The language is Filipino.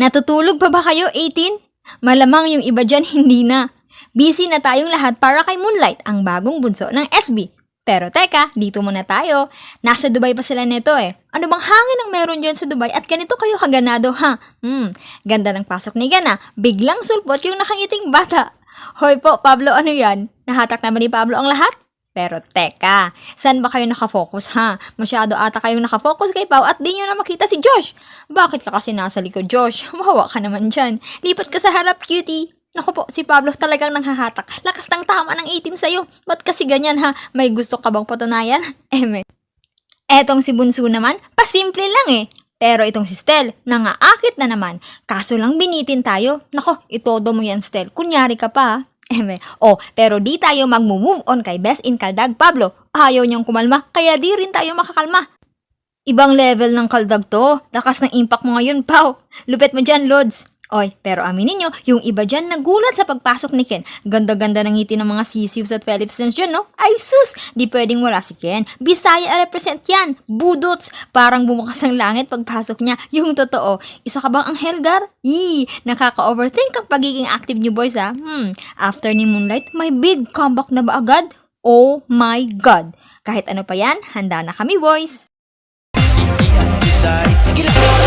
Natutulog pa ba kayo, 18? Malamang yung iba dyan hindi na. Busy na tayong lahat para kay Moonlight, ang bagong bunso ng SB. Pero teka, dito muna tayo. Nasa Dubai pa sila neto eh. Ano bang hangin ang meron dyan sa Dubai at ganito kayo kaganado ha? Hmm, ganda ng pasok ni Gana. Biglang sulpot yung nakangiting bata. Hoy po, Pablo, ano yan? Nahatak naman ni Pablo ang lahat? Pero teka, saan ba kayo nakafocus ha? Masyado ata kayong nakafocus kay Pau at di nyo na makita si Josh. Bakit ka kasi nasa likod, Josh? Mahawa ka naman dyan. Lipat ka sa harap, cutie. Naku po, si Pablo talagang nanghahatak. Lakas ng tama ng 18 sa'yo. Ba't kasi ganyan ha? May gusto ka bang patunayan? Eme. Etong si Bunso naman, pasimple lang eh. Pero itong si Stel, nangaakit na naman. Kaso lang binitin tayo. Nako, itodo mo yan Stel. Kunyari ka pa Eme. Oh, pero di tayo mag-move on kay Best in Kaldag Pablo. Ayaw niyang kumalma, kaya di rin tayo makakalma. Ibang level ng kaldag to. Lakas ng impact mo ngayon, Pau. Lupet mo dyan, Lods. Oy, pero aminin nyo, yung iba dyan nagulat sa pagpasok ni Ken. Ganda-ganda ng ngiti ng mga sisiws at Philipsons dyan, no? Ay sus! Di pwedeng wala si Ken. Bisaya represent yan. Budots. Parang bumukas ang langit pagpasok niya. Yung totoo. Isa ka bang anghelgar? Yee! Nakaka-overthink ang pagiging active niyo boys, ha? Hmm. After ni Moonlight, may big comeback na ba agad? Oh my God! Kahit ano pa yan, handa na kami, boys! Sige lang.